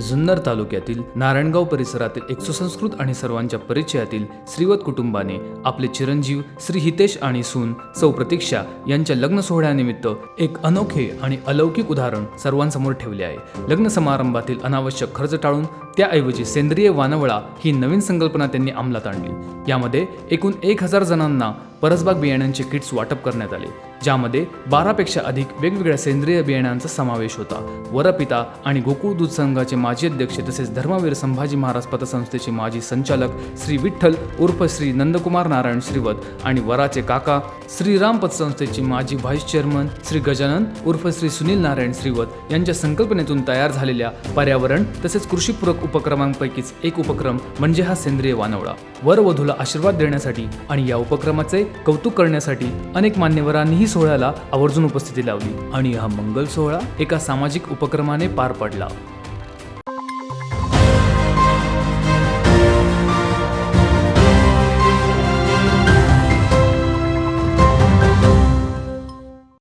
जुन्नर तालुक्यातील नारायणगाव परिसरातील एक सुसंस्कृत आणि सर्वांच्या परिचयातील श्रीवत कुटुंबाने आपले चिरंजीव श्री हितेश आणि सून सौ प्रतीक्षा यांच्या लग्न सोहळ्यानिमित्त एक अनोखे आणि अलौकिक उदाहरण सर्वांसमोर ठेवले आहे. लग्न समारंभातील अनावश्यक खर्च टाळून त्याऐवजी सेंद्रिय वानवळा ही नवीन संकल्पना त्यांनी अंमलात आणली. यामध्ये एकूण एक हजार जणांना परसबाग बियाण्यांचे किट्स वाटप करण्यात आले. ज्यामध्ये बारापेक्षा अधिक वेगवेगळ्या सेंद्रिय बियाण्यांचा समावेश होता. वरपिता आणि गोकुळ दूध संघाचे माजी अध्यक्ष तसेच धर्मवीर संभाजी महाराज पतसंस्थेचे माजी संचालक श्री विठ्ठल उर्फ श्री नंदकुमार नारायण श्रीवत आणि वराचे काका श्रीराम पतसंस्थेचे माजी व्हाईस चेअरमन श्री गजानन उर्फ श्री सुनील नारायण श्रीवत यांच्या संकल्पनेतून तयार झालेल्या पर्यावरण तसेच कृषीपूरक उपक्रमांपैकीच एक उपक्रम म्हणजे हा सेंद्रिय वानवडा वरवधूला आशीर्वाद देण्यासाठी आणि या उपक्रमाचे कौतुक करण्यासाठी अनेक मान्यवरांनीही सोहळ्याला आवर्जून उपस्थिती लावली. आणि हा मंगल सोहळा एका सामाजिक उपक्रमाने पार पडला.